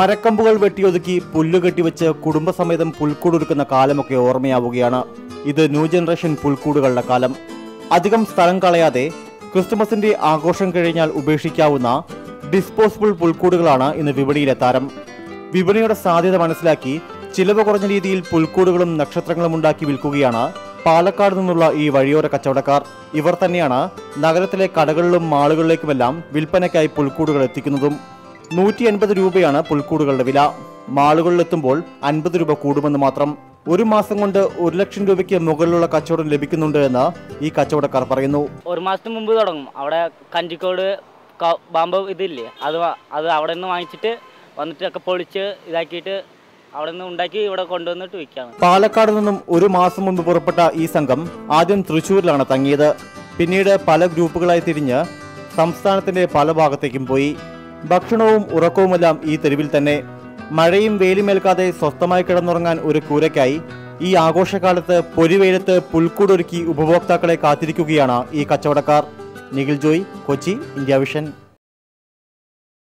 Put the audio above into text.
മരക്കമ്പുകൾ വെട്ടിയൊതുക്കി പുല്ലുകെട്ടിവെച്ച് കെട്ടിവെച്ച് കുടുംബസമേതം പുൽക്കൂടൊരുക്കുന്ന കാലമൊക്കെ ഓർമ്മയാവുകയാണ്. ഇത് ന്യൂ ജനറേഷൻ പുൽക്കൂടുകളുടെ കാലം. അധികം സ്ഥലം കളയാതെ ക്രിസ്തുമസിന്റെ ആഘോഷം കഴിഞ്ഞാൽ ഉപേക്ഷിക്കാവുന്ന ഡിസ്പോസിബിൾ പുൽക്കൂടുകളാണ് ഇന്ന് വിപണിയിലെ താരം. വിപണിയുടെ സാധ്യത മനസ്സിലാക്കി ചിലവ് കുറഞ്ഞ രീതിയിൽ പുൽക്കൂടുകളും നക്ഷത്രങ്ങളും ഉണ്ടാക്കി വിൽക്കുകയാണ് പാലക്കാട് നിന്നുള്ള ഈ വഴിയോര കച്ചവടക്കാർ. ഇവർ തന്നെയാണ് നഗരത്തിലെ കടകളിലും മാളുകളിലേക്കുമെല്ലാം വിൽപ്പനയ്ക്കായി പുൽക്കൂടുകൾ എത്തിക്കുന്നതും. നൂറ്റി അൻപത് രൂപയാണ് പുൽക്കൂടുകളുടെ വില. മാളുകളിലെത്തുമ്പോൾ അൻപത് രൂപ കൂടുമെന്ന് മാത്രം. ഒരു മാസം കൊണ്ട് ഒരു ലക്ഷം രൂപയ്ക്ക് മുകളിലുള്ള കച്ചവടം ലഭിക്കുന്നുണ്ട് എന്ന് ഈ കച്ചവടക്കാർ പറയുന്നു. ഒരു മാസത്തിന് മുമ്പ് തുടങ്ങും. അവിടെ കഞ്ചിക്കോട് ബാമ്പ് ഇതില്ലേ? അത് അത് അവിടെ നിന്ന് വാങ്ങിച്ചിട്ട് വന്നിട്ട് ഒക്കെ പൊളിച്ച് ഇതാക്കിയിട്ട് അവിടെ നിന്ന് ഉണ്ടാക്കി ഇവിടെ കൊണ്ടുവന്നിട്ട് വിൽക്കാണ് പാലക്കാട് നിന്നും ഒരു മാസം മുമ്പ് പുറപ്പെട്ട ഈ സംഘം ആദ്യം തൃശ്ശൂരിലാണ് തങ്ങിയത്. പിന്നീട് പല ഗ്രൂപ്പുകളായി തിരിഞ്ഞ് സംസ്ഥാനത്തിന്റെ പല ഭാഗത്തേക്കും പോയി. ഭക്ഷണവും ഉറക്കവുമെല്ലാം ഈ തെരുവിൽ തന്നെ. മഴയും വേലിമേൽക്കാതെ സ്വസ്ഥമായി കിടന്നുറങ്ങാൻ ഒരു കൂരയ്ക്കായി ഈ ആഘോഷകാലത്ത് പൊരിവെയിലത്ത് പുൽക്കൂടൊരുക്കി ഉപഭോക്താക്കളെ കാത്തിരിക്കുകയാണ് ഈ കച്ചവടക്കാർ. Nikhil Joy Kochi India Vision.